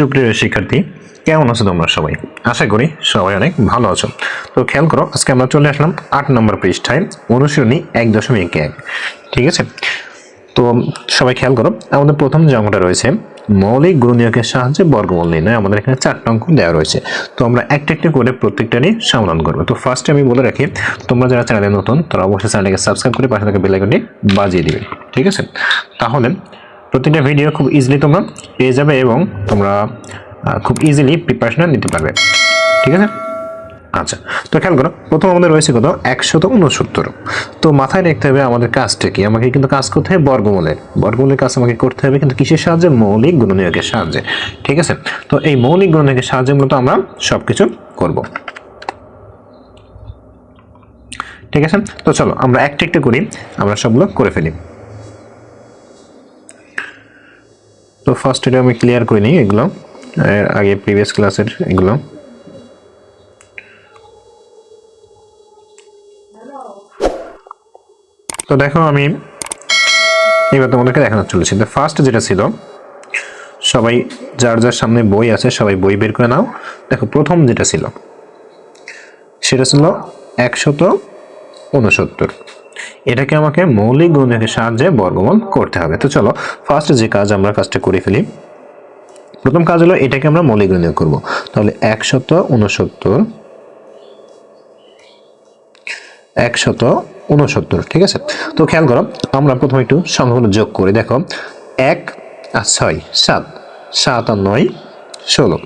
সুপ্রিয় শিক্ষার্থী, কেমন আছো তোমরা সবাই? আশা করি সবাই অনেক ভালো আছো। তো খেয়াল করো, আজকে আমরা চলে আসলাম আট নম্বর পৃষ্ঠায়, অনুশীলনী এক দশমিক এক। ঠিক আছে? তো সবাই খেয়াল করো, আমাদের প্রথম যে অঙ্কটা রয়েছে, মৌলিক গুণনীয়কের সাহায্যে বর্গমূল নির্ণয় আমাদের এখানে চারটা অঙ্ক দেওয়া রয়েছে। তো আমরা একটা একটা করে প্রত্যেকটা নিয়ে সমাধান করব। তো ফার্স্টে আমি বলে রাখি, তোমরা যারা চ্যানেলে নতুন, তারা অবশ্যই চ্যানেলকে সাবস্ক্রাইব করে পাশে থাকা বেলাইকনটি বাজিয়ে দিবে। ঠিক আছে? তাহলে প্রতিটা ভিডিও খুব ইজিলি তোমরা পেয়ে যাবে এবং তোমরা খুব ইজিলি প্রিপারেশন নিতে পারবে। ঠিক আছে? আচ্ছা তো খেয়াল করো, প্রথম আমাদের রয়েছে কত? একশত উনসত্তর। তো মাথায় রাখতে হবে আমাদের কাজটা কি? আমাকে কিন্তু কাজ করতে হবে বর্গমূলের বর্গমূলের কাজ আমাকে করতে হবে কিন্তু কিসের সাহায্যে? মৌলিক গুণনীয়কের সাহায্যে। ঠিক আছে? তো এই মৌলিক গুণনীয়কের সাহায্যে মূলত আমরা সব কিছু করব। ঠিক আছে? তো চলো, আমরা একটা একটা করি, আমরা সবগুলো করে ফেলি। তো ফার্স্ট এটা আমি ক্লিয়ার করে নিই এগুলো, এর আগে প্রিভিয়াস ক্লাসের এগুলো। তো দেখো আমি এবার তোমাদেরকে দেখানো চলেছি। তো ফার্স্ট যেটা ছিল, সবাই যার যার সামনে বই আছে, সবাই বই বের করে নাও। দেখো প্রথম যেটা ছিল, সেটা ছিল একশত উনসত্তর এটাকে আমাকে মৌলিক গুণের সাহায্যে বর্গমূল করতে হবে। তো চলো ফার্স্ট যে কাজ আমরা কাজটা করে ফেলি, প্রথম কাজ হলো এটাকে আমরা মৌলিক গুণনীয় করব। তাহলে একশত উনসত্তর একশত উনসত্তর ঠিক আছে? তো খেয়াল করো, আমরা প্রথমে একটু সংখ্যাগুলো যোগ করি। দেখো, এক আর ছয়, সাত সাত আর নয়, ষোলো।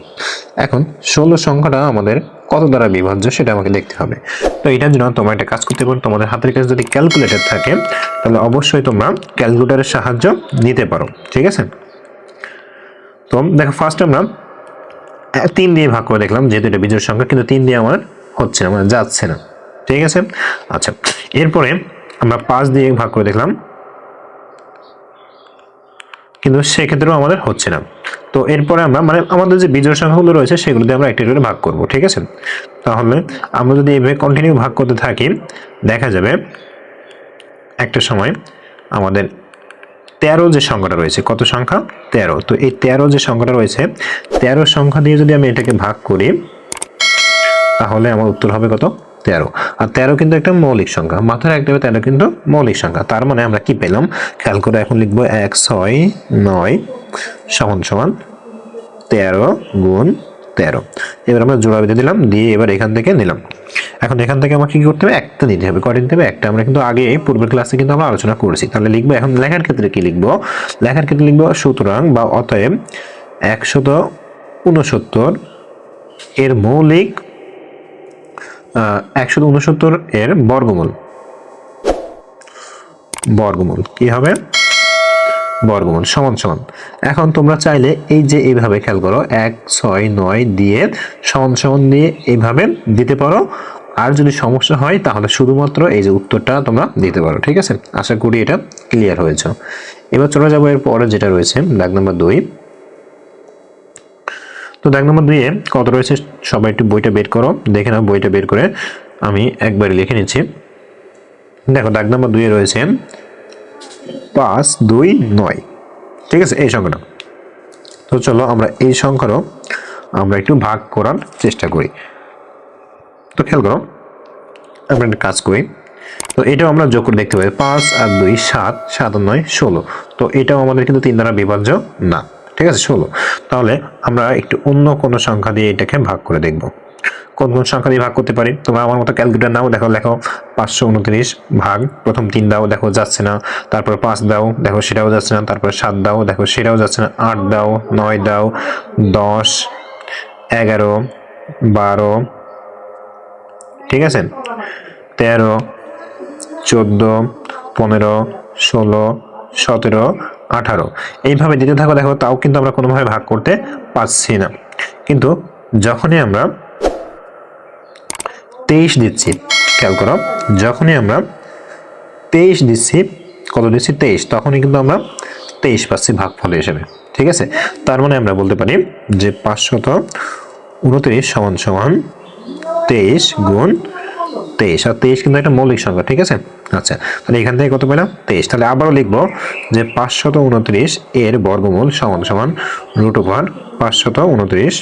এখন ষোলো সংখ্যাটা আমাদের কত দ্বারা বিভাজ্য সেটা আমাকে দেখতে হবে। তো এটার জন্য তোমরা একটা কাজ করতে পারো, তোমাদের হাতের কাছে যদি ক্যালকুলেটর থাকে, তাহলে অবশ্যই তোমরা ক্যালকুলেটরের সাহায্য নিতে পারো, ঠিক আছে? তো দেখো ফার্স্ট আমরা তিন দিয়ে ভাগ করে দেখলাম, যেহেতু এটা বিজোড় সংখ্যা, কিন্তু তিন দিয়ে আমার হচ্ছে না মানে যাচ্ছে না, ঠিক আছে? আচ্ছা এরপরে আমরা পাঁচ দিয়ে ভাগ করে দেখলাম, কিন্তু সেক্ষেত্রেও আমাদের হচ্ছে না। তো এরপরে আমরা মানে আমাদের যে বিজোড় সংখ্যাগুলো রয়েছে সেগুলো দিয়ে আমরা একটা করে ভাগ করব, ঠিক আছে? তাহলে আমরা যদি এইভাবে কন্টিনিউ ভাগ করতে থাকি, দেখা যাবে একটা সময় আমাদের তেরো যে সংখ্যাটা রয়েছে, কত সংখ্যা? তেরো। তো এই তেরো যে সংখ্যাটা রয়েছে, তেরো সংখ্যা দিয়ে যদি আমি এটাকে ভাগ করি, তাহলে আমার উত্তর হবে কত? তেরো। আর তেরো কিন্তু একটা মৌলিক সংখ্যা, মাথায় রাখতে হবে তেরো কিন্তু মৌলিক সংখ্যা। তার মানে আমরা কি পেলাম? খেয়াল করে এখন লিখব এক, ছয়, নয় সমান সমান তেরো গুণ তেরো। এবার আমরা জোড়া বেঁধে দিলাম, দিয়ে এবার এখান থেকে নিলাম। এখন এখান থেকে আমাকে কি করতে হবে? একটা নিতে হবে। কটা নিতে হবে? একটা। আমরা কিন্তু আগে পূর্বের ক্লাসে কিন্তু আমরা আলোচনা করেছি। তাহলে লিখব এখন লেখার ক্ষেত্রে কি লিখব? লেখার ক্ষেত্রে লিখব, সুতরাং বা অতএব একশত উনসত্তর এর মৌলিক একশো উনসত্তর এর বর্গমূল। বর্গমূল কি হবে? বর্গমূল, সমান সমান। এখন তোমরা চাইলে এই যে এইভাবে খেয়াল করো, এক, ছয়, নয় দিয়ে সমান সমান দিয়ে এইভাবে দিতে পারো। আর যদি সমস্যা হয়, তাহলে শুধুমাত্র এই যে উত্তরটা তোমরা দিতে পারো, ঠিক আছে? আশা করি এটা ক্লিয়ার হয়েছে। এবার চলে যাব এর পরে যেটা রয়েছে, দাগ নম্বর দুই। তো দাগ নম্বর দুইয়ে কত রয়েছে, সবাই একটু বইটা বের করো। দেখে নাও, বইটা বের করে আমি একবারে লিখে নিচ্ছি। দেখো, দাগ নম্বর দুইয়ে রয়েছে পাঁচ, দুই, নয়। ঠিক আছে, এই সংখ্যাটা। তো চলো আমরা এই সংখ্যারও আমরা একটু ভাগ করার চেষ্টা করি। তো খেয়াল করো, আমরা একটা কাজ করি। তো এটাও আমরা যোগ করে দেখতে পাই, পাঁচ আর দুই, সাত সাত আর নয়, ষোলো। তো এটাও আমাদের কিন্তু তিন দ্বারা বিভাজ্য না। ঠিক আছে, ষোলো। তাহলে আমরা একটু অন্য কোনো সংখ্যা দিয়ে এটাকে ভাগ করে দেখব। কোন কোন সংখ্যা দিয়ে ভাগ করতে পারি? তোমরা আমার মতো ক্যালকুলেটার নাও, দেখো, লেখো পাঁচশো উনত্রিশ ভাগ প্রথম তিন দাও, দেখো, যাচ্ছে না। তারপর পাঁচ দাও, দেখো, সেটাও যাচ্ছে না। তারপর সাত দাও, দেখো, সেটাও যাচ্ছে না। আট দাও, নয় দাও, দশ, এগারো, বারো, ঠিক আছে? তেরো, চোদ্দ, পনেরো, ষোলো, সতেরো, আঠারো। এইভাবে দিতে থাকো, দেখো, তাও কিন্তু আমরা কোনোভাবে ভাগ করতে পারছি না। কিন্তু যখনই আমরা তেইশ দিচ্ছি। খেয়াল করো, যখনই আমরা তেইশ দিচ্ছি, কত দিচ্ছি? তেইশ। তখনই কিন্তু আমরা তেইশ পাচ্ছি ভাগফল হিসেবে, ঠিক আছে? তার মানে আমরা বলতে পারি যে পাঁচশত উনত্রিশ সমান সমান তেইশ গুণ তেইশ। আর তেইশ কিন্তু একটা মৌলিক সংখ্যা, ঠিক আছে? আচ্ছা তাহলে এখান থেকে কত পেলাম? তেইশ। তাহলে আবারও লিখব যে পাঁচশত উনত্রিশ এর বর্গমূল সমান সমান রুট ওভার পাঁচশত উনত্রিশ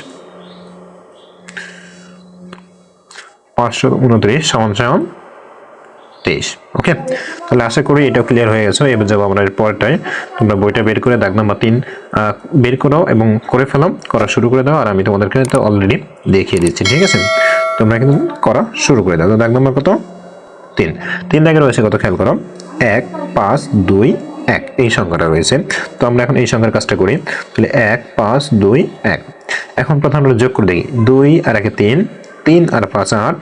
পাঁচশো উনত্রিশ, সমান সমান তেইশ। ওকে তাহলে আশা করি এটা ক্লিয়ার হয়ে গেছে। এবার যাব আমরা এর পরেরটায়। তোমরা বইটা বের করে দাগ নাম্বার তিন বের করো এবং করে ফেলো, করা শুরু করে দাও। আর আমি তোমাদেরকে তো অলরেডি দেখিয়ে দিচ্ছি, ঠিক আছে? তোমরা কিন্তু করা শুরু করে দাও। তো দাগ নাম্বার কত? তিন। তিন দাগে রয়েছে কত খেয়াল করো? এক, পাঁচ, দুই, এক। এই সংখ্যাটা রয়েছে। তো আমরা এখন এই সংখ্যার কাজটা করি। তাহলে এক, পাঁচ, দুই, এক। এখন প্রথম আমরা যোগ করে দেখি। দুই, আর একে তিন তিন আর পাঁচ আট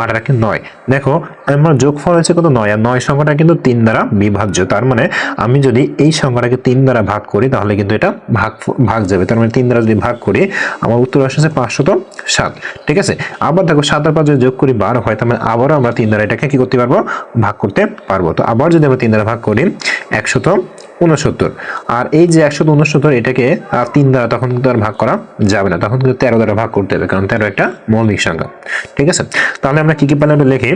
আট আর একে নয়। দেখো, আমার যোগফল হয়েছে কত? নয়। আর নয় সংখ্যাটা কিন্তু তিন দ্বারা বিভাজ্য। তার মানে আমি যদি এই সংখ্যাটাকে তিন দ্বারা ভাগ করি, তাহলে কিন্তু এটা ভাগ ভাগ যাবে। তার মানে তিন দ্বারা যদি ভাগ করি, আমার উত্তর আসছে পাঁচশত সাত। ঠিক আছে? আবার দেখো, সাত আর পাঁচ যদি যোগ করি, বারো হয়, তার মানে আবারও আমরা তিন দ্বারা এটাকে কি করতে পারব? ভাগ করতে পারব। তো আবার যদি আমরা তিন দ্বারা ভাগ করি, একশত উনসত্তর আর এই যে একশত উনসত্তর এটাকে আর তিন দ্বারা তখন কিন্তু আর ভাগ করা যাবে না। তখন কিন্তু তেরো দ্বারা ভাগ করতে হবে, কারণ তেরো একটা মৌলিক সংখ্যা। ঠিক আছে? তাহলে আমরা কি কি পেলাম লিখি?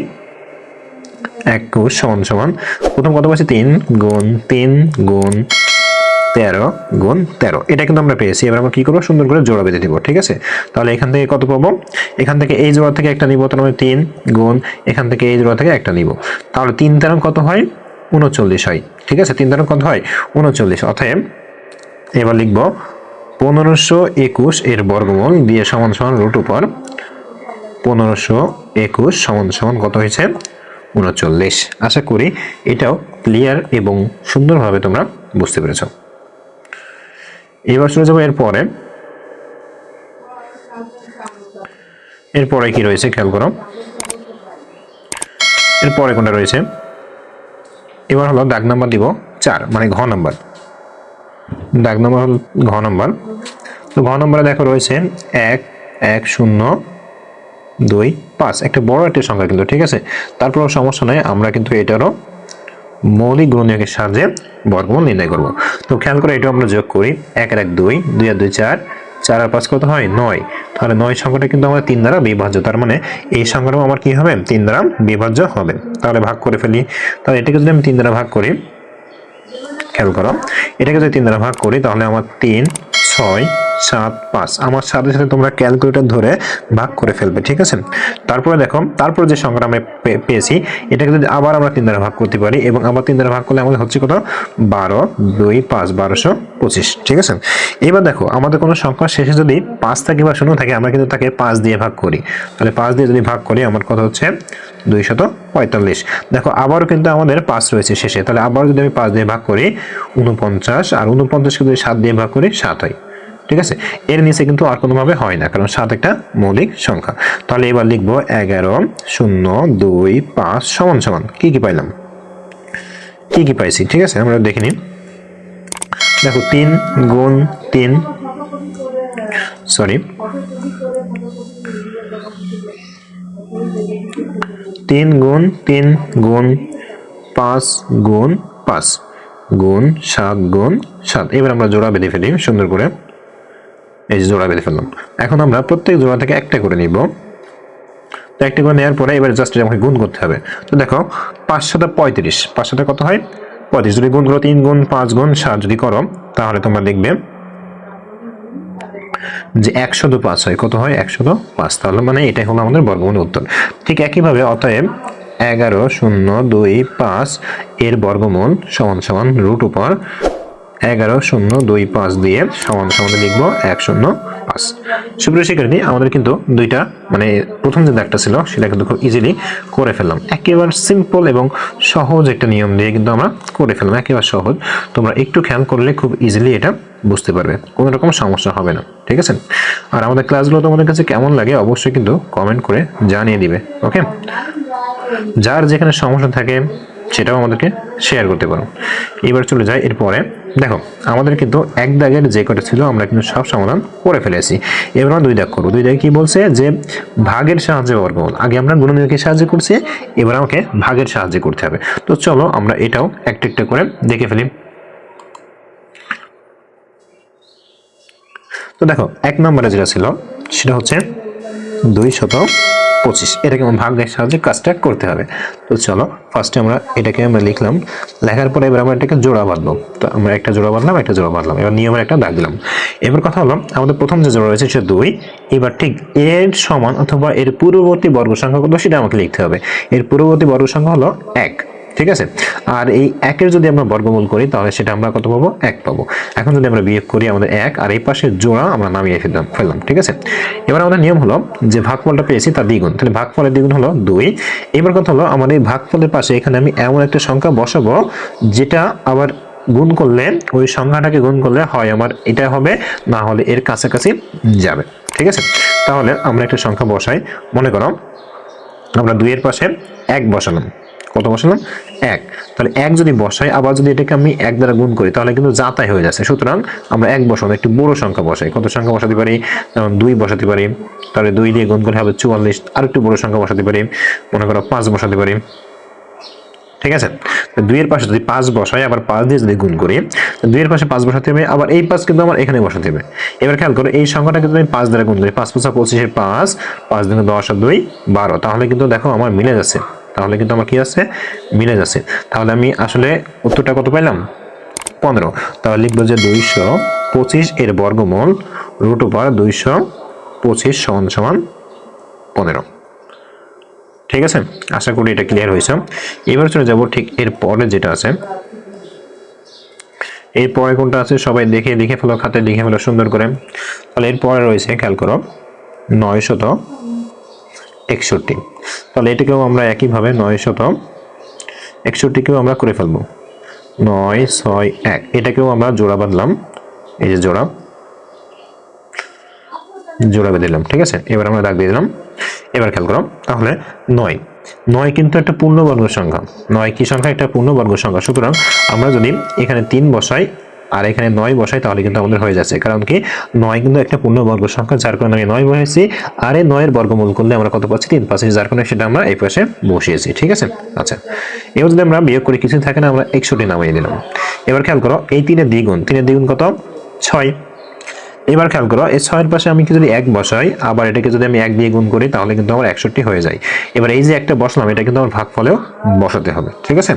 একুশ সমান সমান, প্রথম কত পাচ্ছি তিন গুণ তিন গুণ তেরো গুণ তেরো। এটা কিন্তু আমরা পেয়েছি। এবার আমরা কী করব? সুন্দর করে জোড়া বেঁধে দিব, ঠিক আছে? তাহলে এখান থেকে কত পাবো? এখান থেকে এই জোড়া থেকে একটা নিব, তার মানে তিন গুণ এখান থেকে এই জোড়া থেকে একটা নিব। তাহলে তিন তেরো কত হয়? উনচল্লিশ হয়। ঠিক আছে? তিন তেরো কত হয়। উনচল্লিশ। অতএব এবার লিখব, পনেরোশো একুশ এর বর্গমূল দিয়ে সমান সমান রুট উপর পনেরোশো একুশ সমান সমান কত হয়েছে? উনচল্লিশ। আশা করি এটাও ক্লিয়ার এবং সুন্দরভাবে তোমরা বুঝতে পেরেছ। এবার চলে যাব এরপরে এরপরে কি রয়েছে? খেয়াল করো। এরপরে কোনটা রয়েছে? এবার হলো দাগ নাম্বার দিব চার মানে ঘ নাম্বার। দাগ নাম্বার হল ঘ নাম্বার। তো ঘ নাম্বারে দেখো রয়েছে এক এক, শূন্য, দুই, পাঁচ। একটা বড় একটা সংখ্যা কিন্তু, ঠিক আছে? তারপর সমস্যা নেই, আমরা কিন্তু এটারও মৌলিক গুণনীয়কের সাহায্যে বর্গমূল নির্ণয় করব। তো খেয়াল করে এটাও আমরা যোগ করি। এক এক, দুই দুই, আর দুই, চার। চার আর পাঁচ কত হয়? নয়। তাহলে নয় সংখ্যাটা কিন্তু আমাদের তিন দ্বারা বিভাজ্য। তার মানে এই সংখ্যাটাও আমার কি হবে? তিন দ্বারা বিভাজ্য হবে। তাহলে ভাগ করে ফেলি। তাহলে এটাকে যদি আমি তিন দ্বারা ভাগ করি, খেয়াল করো, এটাকে যদি তিন দ্বারা ভাগ করি, তাহলে আমার তিন ছয়, সাত, পাঁচ। আমার সাথে সাথে তোমরা ক্যালকুলেটর ধরে ভাগ করে ফেলবে, ঠিক আছে? তারপরে দেখো, তারপর যে সংখ্যাটা আমি পে- পেয়েছি, এটাকে যদি আবার আমরা তিন দ্বারা ভাগ করতে পারি, এবং আবার তিন দ্বারা ভাগ করলে আমাদের হচ্ছে কত? বারো, দুই, পাঁচ, বারোশো পঁচিশ, ঠিক আছে? এবার দেখো, আমাদের কোনো সংখ্যা শেষে যদি পাঁচ থাকে বা শূন্য থাকে, আমরা কিন্তু তাকে পাঁচ দিয়ে ভাগ করি। তাহলে পাঁচ দিয়ে যদি ভাগ করি, আমার কথা হচ্ছে? দুইশত পঁয়তাল্লিশ। দেখো, আবারও কিন্তু আমাদের পাঁচ রয়েছে শেষে। তাহলে আবার যদি আমি পাঁচ দিয়ে ভাগ করি উনপঞ্চাশ আর উনপঞ্চাশকে যদি সাত দিয়ে ভাগ করি, সাত হয়। ঠিক আছে? এর নিচে কিন্তু আর কোনোভাবে হয় না, কারণ সাত একটা মৌলিক সংখ্যা। তাহলে এবার লিখব এগারো, শূন্য, দুই, পাঁচ, সমান সমান। কি কি পাইলাম? কি কি পাইছি? ঠিক আছে? আমরা দেখে নিই। দেখো, তিন গুণ তিন, সরি তিন গুণ তিন গুণ পাঁচ গুণ পাঁচ। গুণ সাত গুণ সাত। এবার আমরা জোড়া বেঁধে ফেলি, সুন্দর করে। এই যে জোড়া বেঁধে ফেললাম। এখন আমরা প্রত্যেক জোড়া থেকে একটা করে নিব। তো একটা করে নেওয়ার পরে এবার জাস্ট আমাকে গুণ করতে হবে। তো দেখো, পাঁচ সাথে পঁয়ত্রিশ। পাঁচ সাথে কত হয়? পঁয়ত্রিশ। যদি গুণ করো তিন গুণ পাঁচ গুণ সাত যদি করো, তাহলে তোমরা দেখবে যে একশো দু পাঁচ হয়, কত হয়? একশো তো পাঁচ। তাহলে মানে এটাই হলো আমাদের বর্গমূল উত্তর। ঠিক একইভাবে অতএব এগারো শূন্য দুই পাঁচ এর বর্গমূল সমান সমান রুট উপর এগারো শূন্য দুই পাঁচ দিয়ে সমান সমান লিখব এক শূন্য পাঁচ সুপ্রিয় শিক্ষার্থী, আমাদের কিন্তু দুইটা মানে প্রথম যে দাগটা ছিল, সেটা কিন্তু খুব ইজিলি করে ফেললাম। একেবারে সিম্পল এবং সহজ একটা নিয়ম দিয়ে কিন্তু আমরা করে ফেললাম। একেবারে সহজ। তোমরা একটু খেয়াল করলে খুব ইজিলি এটা বুঝতে পারবে। কোনো রকম সমস্যা হবে না। ঠিক আছে? আর আমাদের ক্লাসগুলো তোমাদের কাছে কেমন লাগে অবশ্যই কিন্তু কমেন্ট করে জানিয়ে দিবে। ওকে যার যেখানে সমস্যা থাকে সেটাও আমাদেরকে শেয়ার করতে পারো। এবার চলে যায় এরপরে। দেখো, আমাদের কিন্তু এক দাগের যে কটা ছিল, আমরা কিন্তু সব সমাধান করে ফেলেছি। এবার আমরা দুই দাগ করব। দুই দাগে কি বলছে যে, ভাগের সাহায্যে বর্গমূল আগে আমরা গুণনীয়কের সাহায্যে করছি, এবার আমাকে ভাগের সাহায্যে করতে হবে। তো চলো, আমরা এটাও একটা একটা করে দেখে ফেলি। তো দেখো, এক নম্বরে যেটা ছিল, সেটা হচ্ছে দুই শত পঁচিশ। এটাকে আমার ভাগ্যের সাহায্যে কাজটা করতে হবে। তো চলো ফার্স্টে আমরা এটাকে আমরা লিখলাম। লেখার পরে এবার আমরা এটাকে জোড়া বাঁধবো। তো আমরা একটা জোড়া বাঁধলাম, একটা জোড়া বাঁধলাম। এবার নিয়মের একটা দাগ দিলাম। এবার কথা হলো, আমাদের প্রথম যে জোড়া রয়েছে, সেটা দুই। এবার ঠিক এর সমান অথবা এর পূর্ববর্তী বর্গ সংখ্যা কত, সেটা আমাকে লিখতে হবে। এর পূর্ববর্তী বর্গ সংখ্যা হলো এক। ঠিক আছে? আর এই একের যদি আমরা বর্গমূল করি, তাহলে সেটা আমরা কত পাবো? এক পাবো। এখন যদি আমরা বিয়োগ করি আমাদের এক, আর এই পাশে জোড়া আমরা নামিয়ে ফেললাম ফেললাম, ঠিক আছে? এবার আমাদের নিয়ম হলো যে ভাগফলটা পেয়েছি তার দ্বিগুণ। তাহলে ভাগফলের দ্বিগুণ হলো দুই। এবার কথা হলো আমাদের এই ভাগফলের পাশে এখানে আমি এমন একটা সংখ্যা বসাবো, যেটা আবার গুণ করলে, ওই সংখ্যাটাকে গুণ করলে হয় আমার এটা হবে, না হলে এর কাছাকাছি যাবে। ঠিক আছে? তাহলে আমরা একটা সংখ্যা বসাই। মনে করো আমরা দুইয়ের পাশে এক বসালাম। কত বসালাম? এক। তাহলে এক যদি বসাই, আবার যদি এটাকে আমি এক দ্বারা গুণ করি, তাহলে কিন্তু যাতাই হয়ে যাচ্ছে। সুতরাং আমরা এক বসানো একটি বড় সংখ্যা বসাই। কত সংখ্যা বসাতে পারি? যেমন দুই বসাতে পারি। তাহলে দুই দিয়ে গুণ করে হবে চুয়াল্লিশ। আর একটু বড় সংখ্যা বসাতে পারি। মনে করো পাঁচ বসাতে পারি। ঠিক আছে? দুইয়ের পাশে যদি পাঁচ বসাই, আবার পাঁচ দিয়ে যদি গুণ করি দুইয়ের পাশে পাঁচ বসাতে হবে, আবার এই পাঁচ কিন্তু আমার এখানে বসাতে হবে। এবার খেয়াল করো, এই সংখ্যাটাকে যদি আমি পাঁচ দ্বারা গুণ করি, পাঁচ পাঁচ পঁচিশে পাঁচ পাঁচ দিনে দশ আর দুই বারো, তাহলে কিন্তু দেখো আমার মিলে যাচ্ছে। তাহলে কিন্তু আমার কি আছে? মিলে যাচ্ছে তাহলে আমি আসলে উত্তরটা কত পাইলাম? পনেরো। তাহলে লিখব যে দুইশো পঁচিশ এর বর্গমূল রুট ওভার দুইশো পঁচিশ সমান সমান পনেরো। ঠিক আছে? আশা করি এটা ক্লিয়ার হয়েছে। এবার চলে যাব ঠিক এর পরে যেটা আছে। এর পরে কোনটা আছে? সবাই দেখে লিখে ফেলো, খাতে লিখে ফেলো, সুন্দর করে। তাহলে এর পরে রয়েছে, খেয়াল করো নয় শত একষট্টি। তাহলে এটাকেও আমরা একইভাবে নয় শত একষট্টিকেও আমরা করে ফেলব। নয়, ছয়, এক। এটাকেও আমরা জোড়া বাঁধলাম। এই যে জোড়া। জোড়া বেঁধে দিলাম, ঠিক আছে? এবার আমরা দাগ দিয়ে দিলাম। এবার খেয়াল করো, তাহলে নয়। নয় কিন্তু একটা পূর্ণবর্গ সংখ্যা। নয় কি সংখ্যা? একটা পূর্ণবর্গ সংখ্যা। সুতরাং আমরা যদি এখানে তিন বসাই আর এখানে নয় বসাই তাহলে কিন্তু আমাদের হয়ে যাচ্ছে। কারণ কি? নয় কিন্তু একটা পূর্ণবর্গ সংখ্যা, যার কারণে আমি নয় বসেছি। আর এই নয়ের বর্গমূল করলে আমরা কত পাচ্ছি? তিন পাচ্ছি, যার কারণে সেটা আমরা এই পাশে বসিয়েছি, ঠিক আছে? আচ্ছা এবার যদি আমরা বিয়োগ করে, কিছু থাকে না, আমরা একশোটি নামিয়ে দিলাম এবার খেয়াল করো, এই তিনের দ্বিগুণ তিনের দ্বিগুণ কত? ছয়। এবার খেয়াল করো, এই ছয়ের পাশে আমি যদি এক বসাই, আবার এটাকে যদি আমি এক দিয়ে গুণ করি, তাহলে কিন্তু আমার একষট্টি হয়ে যায়। এবার এই যে একটা বসলাম, এটা কিন্তু আমার ভাগ ফলেও বসাতে হবে, ঠিক আছে?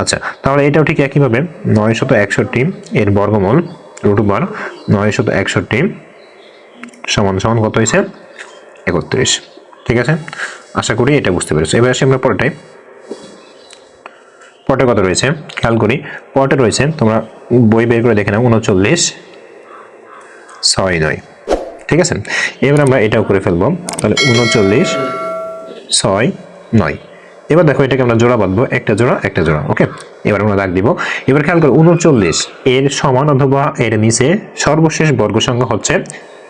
আচ্ছা তাহলে এটাও ঠিক একইভাবে নয় শত একষট্টি এর বর্গমূল, রুট নয় শত একষট্টি সমান সমান কত হয়েছে? একত্রিশ, ঠিক আছে? আশা করি এটা বুঝতে পেরেছ। এবার আসি আমরা পরেরটাই পটে কত রয়েছে? খেয়াল করি পটে রয়েছে, তোমরা বই বের করে দেখে নাও, উনচল্লিশ ছয় নয়। ঠিক আছে? এবার আমরা এটাও করে ফেলব। তাহলে উনচল্লিশ, ছয়, নয়। এবার দেখো এটাকে আমরা জোড়া বাঁধবো। একটা জোড়া একটা জোড়া, ওকে? এবার আমরা দাগ দিব। এবার খেয়াল করো, উনচল্লিশ, এর সমান অথবা এর নিচে সর্বশেষ বর্গ সংখ্যা হচ্ছে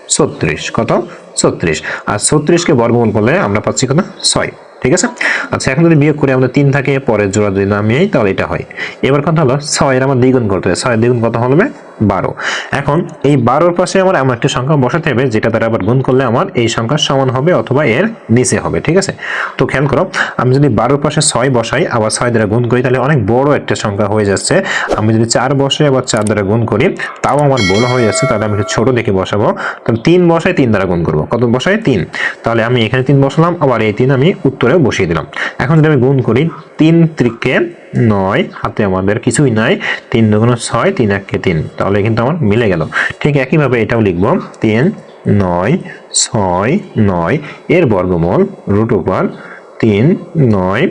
ছত্রিশ। কত? ছত্রিশ। আর ছত্রিশকে বর্গমূল করলে আমরা পাচ্ছি কত? ছয়। ঠিক আছে? আচ্ছা এখন যদি বিয়োগ করে আমরা তিন থাকে, পরের জোড়া যদি নামিয়েই তাহলে এটা হয়। এবার কথা হলো ছয়ের আমার দ্বিগুণ করতে হবে। ছয় দ্বিগুণ কত হবে? বারো। এখন এই বারোর পাশে আমার এমন একটা সংখ্যা বসাতে হবে, যেটা দ্বারা আবার গুণ করলে আমার এই সংখ্যার সমান হবে অথবা এর নিচে হবে, ঠিক আছে? তো খেয়াল করো, আমি যদি বারোর পাশে ছয় বসাই, আবার ছয় দ্বারা গুণ করি, তাহলে অনেক বড় একটা সংখ্যা হয়ে যাচ্ছে। আমি যদি চার বসাই আবার চার দ্বারা গুণ করি, তাও আমার বড় হয়ে যাচ্ছে, তাহলে আমি ছোট দেখে বসাবো। তাহলে তিন বসাই, তিন দ্বারা গুণ করব। কত বসাই? তিন। তাহলে আমি এখানে তিন বসালাম, আবার এই তিন আমি উত্তরেও বসিয়ে দিলাম। এখন যদি আমি গুণ করি, তিন ত্রিকে নয়, হাতে আমাদের কিছুই নাই, তিন দুগুণ ছয়, তিন এককে তিন, তাহলে কিন্তু আমার মিলে গেল। ঠিক একইভাবে এটাও লিখব, তিন, নয়, ছয়, নয়, এর বর্গমূল রুট ওভার তিন, নয়,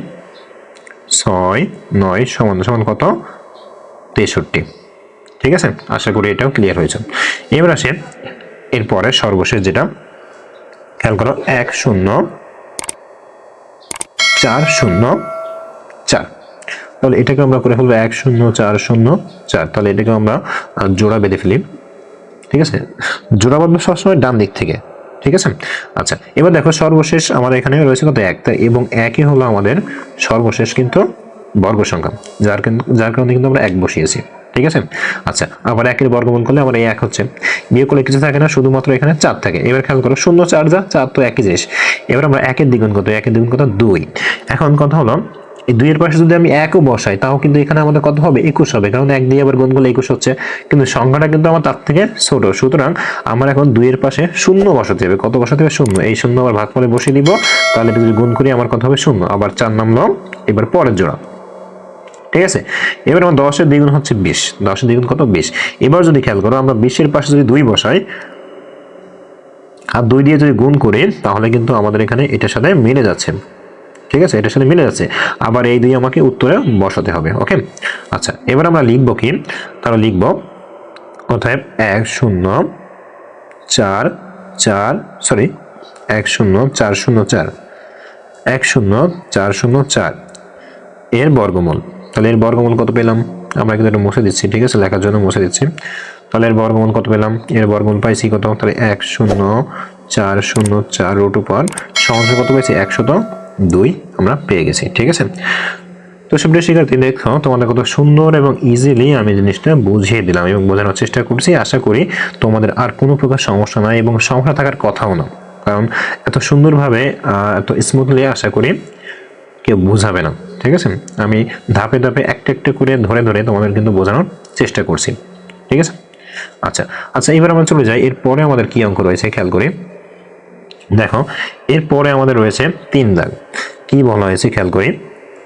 ছয়, নয় সমান সমান কত? তেষট্টি। ঠিক আছে? আশা করি এটাও ক্লিয়ার হয়েছে। এবার আসে, এরপরে সর্বশেষ যেটা, খেয়াল করো, এক, শূন্য চার শূন্য। চার। তাহলে এটাকে আমরা করে ফেলব এক শূন্য, চার শূন্য, চার। তাহলে এটাকে আমরা জোড়া বেঁধে ফেলি। ঠিক আছে? জোড়া বাঁধবো সবসময় ডান দিক থেকে। ঠিক আছে? আচ্ছা এবার দেখো সর্বশেষ আমাদের এখানে রয়েছে কত একটা এবং একই হলো আমাদের সর্বশেষ কিন্তু বর্গ সংখ্যা, যার যার কারণে কিন্তু আমরা এক বসিয়েছি। ঠিক আছে? আচ্ছা আবার একের বর্গমূল করলে আমার এই এক হচ্ছে। বিয়ে করলে কিছু থাকে না, শুধুমাত্র এখানে চার থাকে। এবার খেয়াল করো, শূন্য, চার যা, চার তো একই জিনিস। এবার আমরা একের দ্বিগুণ কত একের দ্বিগুণ কত দুই। এখন কথা হলো, এই দুইয়ের পাশে যদি আমি একও বসাই, তাও কিন্তু এখানে আমাদের কত হবে? একুশ হবে। কারণ এক দিয়ে আবার গুণ করলে একুশ হচ্ছে। কিন্তু সংখ্যাটা কিন্তু আমার তার থেকে ছোট। সুতরাং আমার এখন দুইয়ের পাশে শূন্য বসাতে হবে। কত বসাতে হবে? শূন্য। এই শূন্য আবার ভাগ করে বসিয়ে দিব। তাহলে যদি গুণ করি, আমার কত হবে? শূন্য। আবার চার নামলো, এবার পরের জোড়া। ঠিক আছে? এবার আমার দশের দ্বিগুণ হচ্ছে বিশ। দশের দ্বিগুণ কত? বিশ। এবার যদি খেয়াল করো, আমরা বিশের পাশে যদি দুই বসাই, আর দুই দিয়ে যদি গুণ করি, তাহলে কিন্তু আমাদের এখানে এটার সাথে মিলে যাচ্ছে। ঠিক আছে? এটার সাথে মিলে যাচ্ছে। আবার এই দুই আমাকে উত্তরে বসাতে হবে, ওকে? আচ্ছা এবার আমরা লিখব কি? তাহলে লিখব, অতএব এক শূন্য চার চার সরি এক শূন্য চার শূন্য চার, এক শূন্য চার শূন্য চার, এর বর্গমূল। তাহলে এর বর্গমূল কত পেলাম? আমরা কিন্তু এটা মুছে দিচ্ছি, ঠিক আছে? লেখার জন্য মুছে দিচ্ছি। তাহলে এর বর্গমূল কত পেলাম? এর বর্গমূল পাইছি কত? তাহলে এক শূন্য চার শূন্য চার রুট উপর সমাধান কত পেয়েছি? একশত দুই আমরা পেয়ে গেছি, ঠিক আছে? তো সুপ্রিয় শিক্ষার্থী, দেখো, তোমাদের কত সুন্দর এবং ইজিলি আমি জিনিসটা বুঝিয়ে দিলাম এবং বোঝানোর চেষ্টা করছি। আশা করি তোমাদের আর কোনো প্রকার সমস্যা নাই এবং সমস্যা থাকার কথাও না। কারণ এত সুন্দরভাবে এত স্মুথলি আশা করি কেউ বোঝাবে না, ঠিক আছে? আমি ধাপে ধাপে একটা একটা করে ধরে ধরে তোমাদের কিন্তু বোঝানোর চেষ্টা করছি, ঠিক আছে? আচ্ছা আচ্ছা এবার আমরা চলে যাই। এরপরে আমাদের কি অঙ্ক রয়েছে, খেয়াল করি। দেখো এরপরে আমাদের রয়েছে তিন দাগ। কি বলা হয়েছে, খেয়াল করি?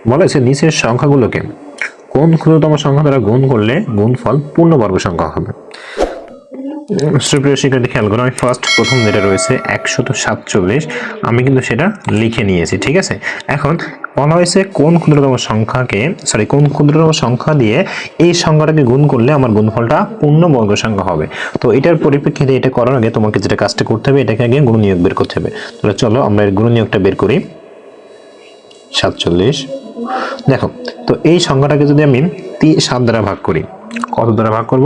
বলা হয়েছে নিচের সংখ্যাগুলোকে কোন ক্ষুদ্রতম সংখ্যা দ্বারা গুণ করলে গুণফল পূর্ণবর্গ সংখ্যা হবে? সুপ্রিয় শিক্ষার্থী, খেয়াল করো, আমি ফার্স্ট প্রথম যেটা রয়েছে, একশত সাতচল্লিশ। আমি কিন্তু সেটা লিখে নিয়েছি, ঠিক আছে? এখন বলা হয়েছে কোন ক্ষুদ্রতম সংখ্যাকে সরি কোন ক্ষুদ্রতম সংখ্যা দিয়ে এই সংখ্যাটাকে গুণ করলে আমার গুণফলটা পূর্ণবর্গ সংখ্যা হবে। তো এটার পরিপ্রেক্ষিতে এটা করার আগে তোমাকে যেটা কাজটা করতে হবে, এটাকে আগে গুণনীয়ক বের করতে হবে। তাহলে চলো আমরা এর গুণনীয়কটা বের করি। সাতচল্লিশ। দেখো, তো এই সংখ্যাটাকে যদি আমি তি, সাত দ্বারা ভাগ করি, কত দ্বারা ভাগ করব?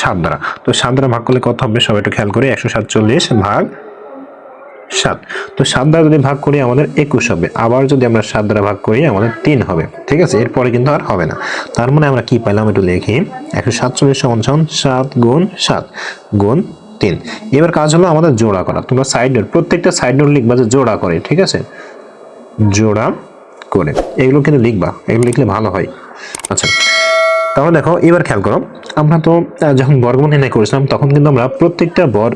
সাত দ্বারা। তো সাত দ্বারা ভাগ করলে কত হবে? সবাই একটু খেয়াল করি, একশো সাতচল্লিশ ভাগ সাত। তো সাত দ্বারা যদি ভাগ করি, আমাদের একুশ হবে। আবার যদি আমরা সাত দ্বারা ভাগ করি, আমাদের তিন হবে। ঠিক আছে? এরপরে কিন্তু আর হবে না। তার মানে আমরা কি পাইলাম একটু লিখি একশো সাতচল্লিশ সমান সমান সাত গুণ সাত গুণ তিন। এবার কাজ হলো আমাদের জোড়া করা। তোমরা সাইড নোট প্রত্যেকটা সাইড নোট লিখবা যে জোড়া করে, ঠিক আছে? জোড়া করে। এগুলো কিন্তু লিখবা। এগুলো লিখলে ভালো হয়। আচ্ছা। তাহলে দেখো, এবার খেয়াল করো, আমরা তো যখন বর্গমূল নির্ণয় করেছিলাম, তখন কিন্তু আমরা প্রত্যেকটা বর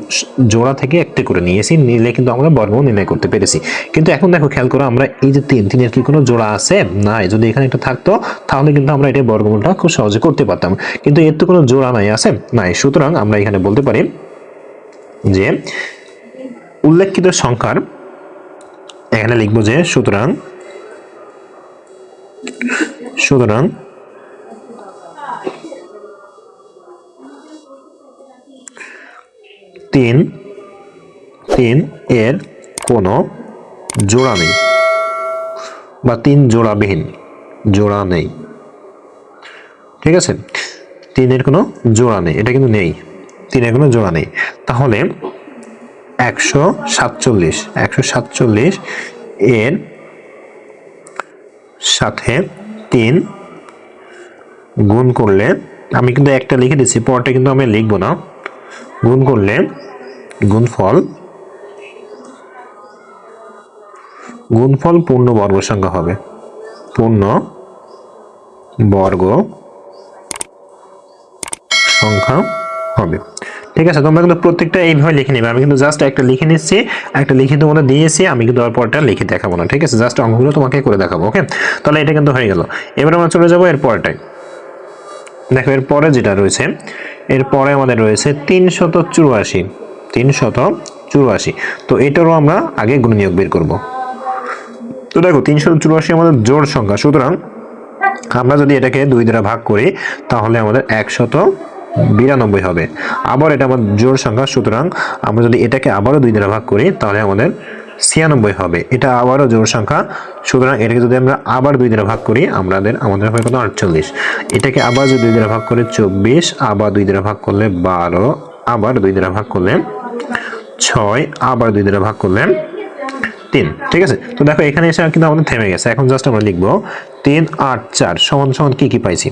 জোড়া থেকে একটা করে নিয়েছি, নিলে কিন্তু আমরা বর্গমূল নির্ণয় করতে পেরেছি। কিন্তু এখন দেখো, খেয়াল করো, আমরা এই যে তিন তিনের কি কোনো জোড়া আছে? নাই। যদি এখানে একটা থাকতো, তাহলে কিন্তু আমরা এটা বর্গমূলটা খুব সহজে করতে পারতাম। কিন্তু এর তো কোনো জোড়া নাই, আছে? নাই। সুতরাং আমরা এখানে বলতে পারি যে, উল্লেখিত সংখ্যার, এখানে লিখব যে, সুতরাং সুতরাং তিন তিন এর কোনো জোড়া নেই বা তিন জোড়াবিহীন, জোড়া নেই। ঠিক আছে? তিনের কোনো জোড়া নেই, এটা কিন্তু নেই। তিনের কোনো জোড়া নেই। তাহলে একশো সাতচল্লিশ একশো সাতচল্লিশ এর সাথে তিন গুণ করলে আমি কিন্তু একটা লিখে দিচ্ছি, পরটা কিন্তু আমি লিখব না। গুণ করলে গুণফল গুণফল পূর্ণ বর্গ সংখ্যা হবে। পূর্ণ বর্গ সংখ্যা হবে। ঠিক আছে, তোমরা কিন্তু প্রত্যেকটা এইভাবে লিখে নিবে। আমি কিন্তু জাস্ট একটা লিখে নিচ্ছি, একটা লিখে তোমাদের দিয়েছি, আমি কিন্তু আর পরটা লিখে দেখাবো না, ঠিক আছে? জাস্ট অঙ্কগুলো তোমাকে করে দেখাবো ওকে তাহলে এটা কিন্তু হয়ে গেল। এবার আমরা চলে যাব এর পরটায় দেখো, এর পরে যেটা রয়েছে এর পরে আমাদের রয়েছে তিনশত চুরাশি। তিনশত চুরাশি। তো এটারও আমরা আগে গুণনীয়ক বের করব। তো দেখো, তিনশত চুরাশি আমাদের জোড় সংখ্যা। সুতরাং আমরা যদি এটাকে দুই দ্বারা ভাগ করি, তাহলে আমাদের একশত বিরানব্বই হবে। আবার এটা আমাদের জোড় সংখ্যা, সুতরাং আমরা যদি এটাকে আবারও দুই দ্বারা ভাগ করি, তাহলে আমাদের ছিয়ানব্বই হবে। এটা আবারও জোড় সংখ্যা। সুতরাং এটাকে যদি আমরা আবার দুই দ্বারা ভাগ করি, আমাদের আমাদের হবে কত? আটচল্লিশ। এটাকে আবার যদি দুই দ্বারা ভাগ করে চব্বিশ, আবার দুই দ্বারা ভাগ করলে বারো, আবার দুই দ্বারা ভাগ করলে ছয়, আবার দুই দ্বারা ভাগ করলে তিন। ঠিক আছে? তো দেখো, এখানে এসে কিন্তু আমাদের থেমে গেছে। এখন জাস্ট আমরা লিখব তিন আট চার সমান সমান কি কি পাইছি?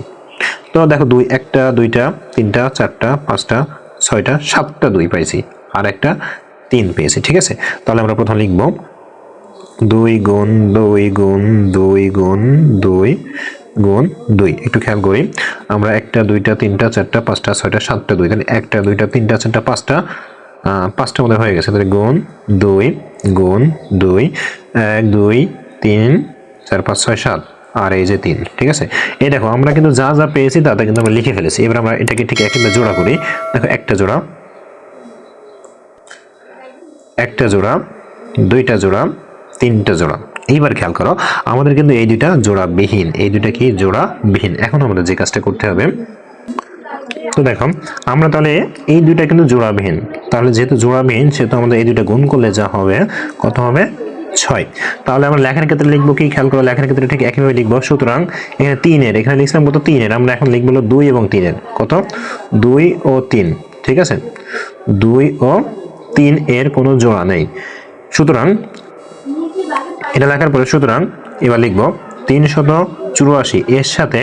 তো দেখো, দুই একটা, দুইটা, তিনটা, চারটা, পাঁচটা, ছয়টা, সাতটা দুই পাইছি। আর একটা তিন পেয়েছি, ঠিক আছে? তাহলে আমরা প্রথম লিখব দুই গুণ দুই গুণ দুই গুণ দুই গুণ দুই। একটু খেয়াল করি, আমরা একটা, দুইটা, তিনটা, চারটা, পাঁচটা, ছয়টা, সাতটা দুই, তাহলে একটা, দুইটা, তিনটা, চারটা, পাঁচটা পাঁচটা মধ্যে হয়ে গেছে, তাহলে গুণ দুই গুণ দুই, এক, দুই, তিন, চার, পাঁচ, ছয়, সাত, আর এই যে তিন, ঠিক আছে? এই দেখো, আমরা কিন্তু যা যা পেয়েছি তাতে কিন্তু আমরা লিখে ফেলেছি। এবার আমরা এটাকে ঠিক একইভাবে জোড়া করি। দেখো, একটা জোড়া একটা জোড়া, দুইটা জোড়া, তিনটা জোড়া। এইবার খেয়াল করো, আমাদের কিন্তু এই দুইটা জোড়া বিহীন এই দুইটা কি জোড়া বিহীন এখন আমাদের যে কাজটা করতে হবে, তো দেখো, আমরা তাহলে এই দুইটা কিন্তু জোড়াবিহীন। তাহলে যেহেতু জোড়াবিহীন, সেহেতু আমাদের এই দুইটা গুণ করলে যা হবে, কত হবে? ছয়। তাহলে আমরা লেখার ক্ষেত্রে লিখব কি? খেয়াল করো, লেখার ক্ষেত্রে ঠিক একইভাবে লিখব। সুতরাং এখানে তিনের, এখানে লিখছিলাম কত? তিনের। আমরা এখন লিখব দুই এবং তিনের। কত? দুই ও তিন। ঠিক আছে? দুই ও তিন এর কোনো জোড়া নেই। সুতরাং এটা লেখার পরে সুতরাং এবার লিখব তিনশত চুরাশি। এর সাথে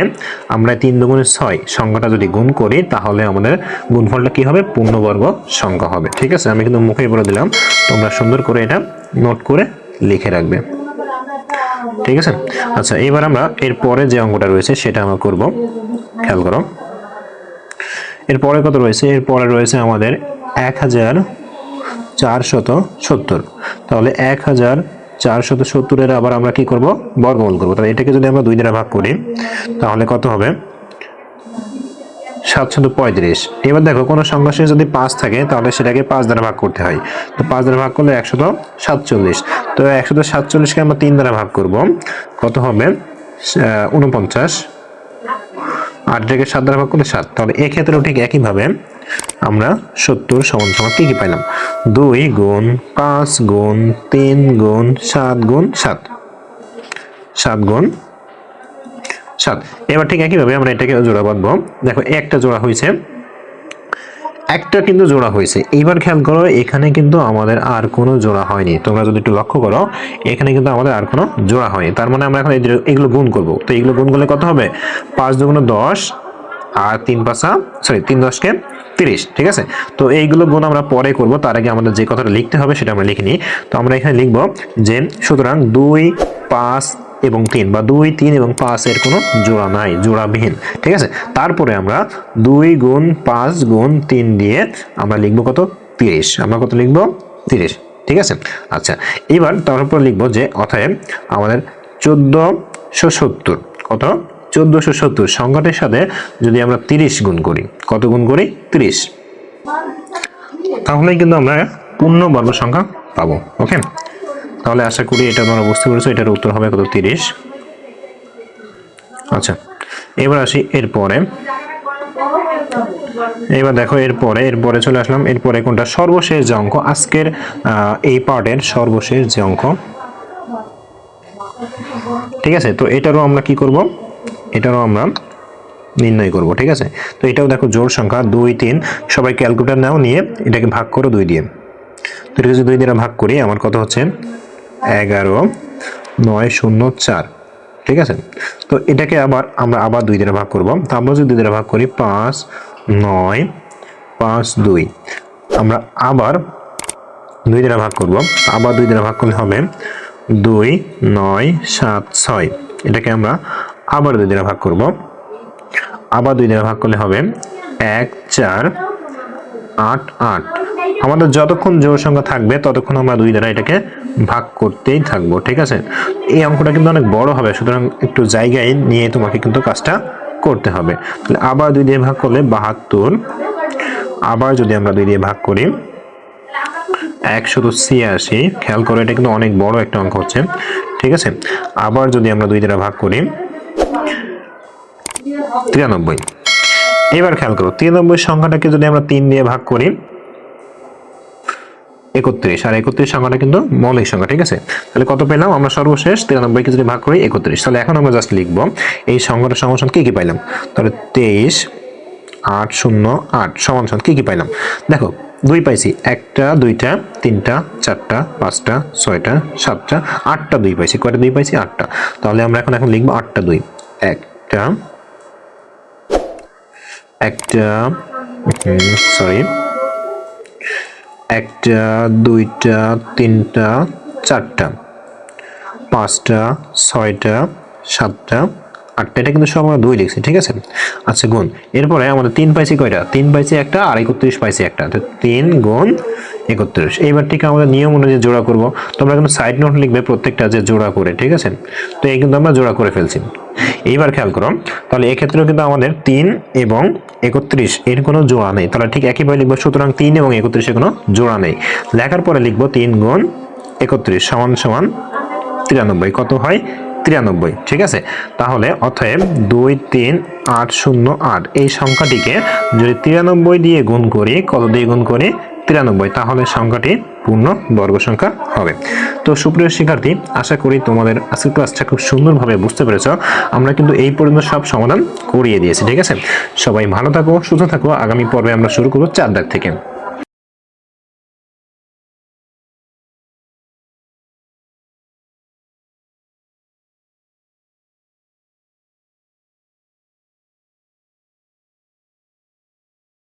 আমরা তিন দুগুণে ছয় সংখ্যাটা যদি গুণ করি, তাহলে আমাদের গুণফলটা কি হবে? পূর্ণবর্গ সংখ্যা হবে। ঠিক আছে? আমি কিন্তু মুখে বলে দিলাম, তোমরা সুন্দর করে এটা নোট করে লিখে রাখবে। ঠিক আছে? আচ্ছা এবার আমরা এর পরে যে অঙ্কটা রয়েছে, সেটা আমরা করব। খেয়াল করো। এর পরে কত রয়েছে? এর পরে রয়েছে আমাদের এক হাজার চারশত সত্তর। তাহলে এক হাজার চারশত সত্তরের আবার আমরা কি করব? বর্গমূল করব। তাহলে এটাকে যদি আমরা দুই দ্বারা ভাগ করি, তাহলে কত হবে? সাতশত পঁয়ত্রিশ। এবার দেখো, কোনো সংখ্যা যদি পাঁচ থাকে, তাহলে সেটাকে পাঁচ দ্বারা ভাগ করতে হয়। তো পাঁচ দ্বারা ভাগ করলে একশত সাতচল্লিশ। তো একশত সাতচল্লিশকে আমরা তিন দ্বারা ভাগ করব। কত হবে? উনপঞ্চাশ আটটাকে সাত দ্বারা ভাগ করলে সাত। তাহলে এক্ষেত্রেও ঠিক একইভাবে আমরা সত্তর সমান সমান কি কি পাইলাম? দুই গুণ পাঁচ গুণ তিন গুণ সাত গুণ সাত। সাত গুণ সাত। এবার ঠিক একইভাবে আমরা এটাকে জোড়া বাঁধবো। দেখো, একটা জোড়া হয়েছে। একটা কিন্তু জোড়া হয়েছে। এইবার খেয়াল করো, এখানে কিন্তু আমাদের আর কোনো জোড়া হয়নি। তোমরা যদি একটু লক্ষ্য করো, এখানে কিন্তু আমাদের আর কোনো জোড়া হয়নি। তার মানে আমরা এখন এগুলো গুণ করব। তো এগুলো গুণ করলে কত হবে? পাঁচ দুগুণ দশ আর তিন পাঁচা সরি তিন দশকে তিরিশ, ঠিক আছে? তো এইগুলো গুণ আমরা পরে করব, তার আগে আমাদের যে কথাটা লিখতে হবে সেটা আমরা লিখে নিই। তো আমরা এখানে লিখব যে সুতরাং দুই, পাঁচ এবং তিন, বা দুই, তিন এবং পাঁচ এর কোনো জোড়া নাই, জোড়াবিহীন, ঠিক আছে? তারপরে আমরা দুই গুণ পাঁচ গুণ তিন দিয়ে আমরা লিখব কত? তিরিশ। আমরা কত লিখব? তিরিশ, ঠিক আছে? আচ্ছা এবার তারপর লিখব যে অতএব আমাদের চোদ্দশো সত্তর, কত? চোদ্দশো সত্তর। সংখ্যাটির সাথে যদি আমরা তিরিশ গুণ করি, কত গুণ করি? তিরিশ। তাহলেই কিন্তু আমরা পূর্ণ বর্গ সংখ্যা পাবো ওকে তাহলে আশা করি এটা তোমরা বুঝতে পেরেছ, এটার উত্তর হবে কত? তিরিশ। আচ্ছা এবার আসি এরপরে। এবার দেখো, এরপরে এরপরে চলে আসলাম। এরপরে কোনটা? সর্বশেষ যে অঙ্ক, আজকের এই পার্টের সর্বশেষ যে অঙ্ক। ঠিক আছে, তো এটারও আমরা কি করব? এটারও আমরা নির্ণয় করব, ঠিক আছে? তো এটাও দেখো জোর সংখ্যা, দুই, তিন। সবাই ক্যালকুলেটর নাও, নিয়ে এটাকে ভাগ করো দুই দিয়ে। তো এটাকে যদি দুই দিয়ে ভাগ করি, আমার কত হচ্ছে? এগারো, নয়, শূন্য, চার। ঠিক আছে? তো এটাকে আবার আমরা আবার দুই দিয়ে ভাগ করব। তো আমরা যদি দুই ভাগ করি, পাঁচ, নয়, পাঁচ, দুই। আমরা আবার দুই দ্বারা ভাগ করব। আবার দুই দ্বারা ভাগ করলে হবে দুই, নয়, সাত, ছয়। এটাকে আমরা আবার দুই দ্বারা ভাগ করব। আবার দুই দ্বারা ভাগ করলে হবে এক, চার, আট আট। আমাদের যতক্ষণ জোর সংখ্যা থাকবে, ততক্ষণ আমরা দুই দ্বারা এটাকে ভাগ করতেই থাকব, ঠিক আছে? এই অঙ্কটা কিন্তু অনেক বড় হবে, সুতরাং একটু জায়গায় নিয়ে তোমাকে কিন্তু কাজটা করতে হবে। তাহলে আবার দুই দিয়ে ভাগ করলে বাহাত্তর। আবার যদি আমরা দুই দিয়ে ভাগ করি একশত ছিয়াশি, খেয়াল করো এটা কিন্তু অনেক বড় একটা অঙ্ক হচ্ছে, ঠিক আছে? আবার যদি আমরা দুই দ্বারা ভাগ করি তিরানব্বই। এবার খেয়াল করো, তিরানব্বই সংখ্যাটাকে যদি আমরা তিন দিয়ে ভাগ করি, একত্রিশ। আর একত্রিশ সংখ্যাটা কিন্তু মৌলিক সংখ্যা, ঠিক আছে? তাহলে কত পেলাম? আমরা সর্বশেষ তিরানব্বইকে যদি ভাগ করি, একত্রিশ। তাহলে এখন আমরা জাস্ট লিখব, এই সংখ্যাটা সমান কি কি পাইলাম? তাহলে তেইশ, আট, শূন্য, আট সমান সমান কি কি পাইলাম? দেখো, দুই পাইছি, একটা, দুইটা, তিনটা, চারটা, পাঁচটা, ছয়টা, সাতটা, আটটা দুই পাইছি। কয়টা দুই পাইছি? আটটা। তাহলে আমরা এখন এখন লিখব আটটা দুই। একটা একটা সরি একটা, দুইটা, তিনটা, চারটা। পাঁচটা, ছয়টা, সাতটা, আটটা। এটা কিন্তু সব আমরা দুই লিখছি, ঠিক আছে? আচ্ছা গুণ। এরপরে আমাদের তিন পাইছি কয়টা? তিন পাইছি একটা আর একত্রিশ পাইছি একটা। তো তিন গুণ একত্রিশ। এইবার ঠিক আমাদের নিয়ম অনুযায়ী জোড়া করব। তোমরা কিন্তু সাইড নোট লিখবে প্রত্যেকটা যে জোড়া করে, ঠিক আছে? তো এই কিন্তু আমরা জোড়া করে ফেলছি। এইবার খেয়াল করো, তাহলে এক্ষেত্রেও কিন্তু আমাদের তিন এবং একত্রিশ এর কোনো জোড়া নেই। তাহলে ঠিক একইভাবে লিখব, সুতরাং তিন এবং একত্রিশের কোনো জোড়া নেই। লেখার পরে লিখব তিন গুণ একত্রিশ সমান সমান তিরানব্বই। কত হয়? তিরানব্বই, ঠিক আছে? তাহলে অতএব দুই, তিন, আট, শূন্য, আট। এই সংখ্যাটিকে যদি তিরানব্বই দিয়ে গুণ করি, কত দিয়ে গুণ করি? তিরানব্বই, তাহলে সংখ্যাটি পূর্ণ বর্গ সংখ্যা হবে। তো সুপ্রিয় শিক্ষার্থী, আশা করি তোমাদের আজকের ক্লাসটা খুব সুন্দরভাবে বুঝতে পেরেছ। আমরা কিন্তু এই পর্যন্ত সব সমাধান করিয়ে দিয়েছি, ঠিক আছে? সবাই ভালো থাকো, সুস্থ থাকো। আগামী পর্বে আমরা শুরু করব চার দাগ থেকে।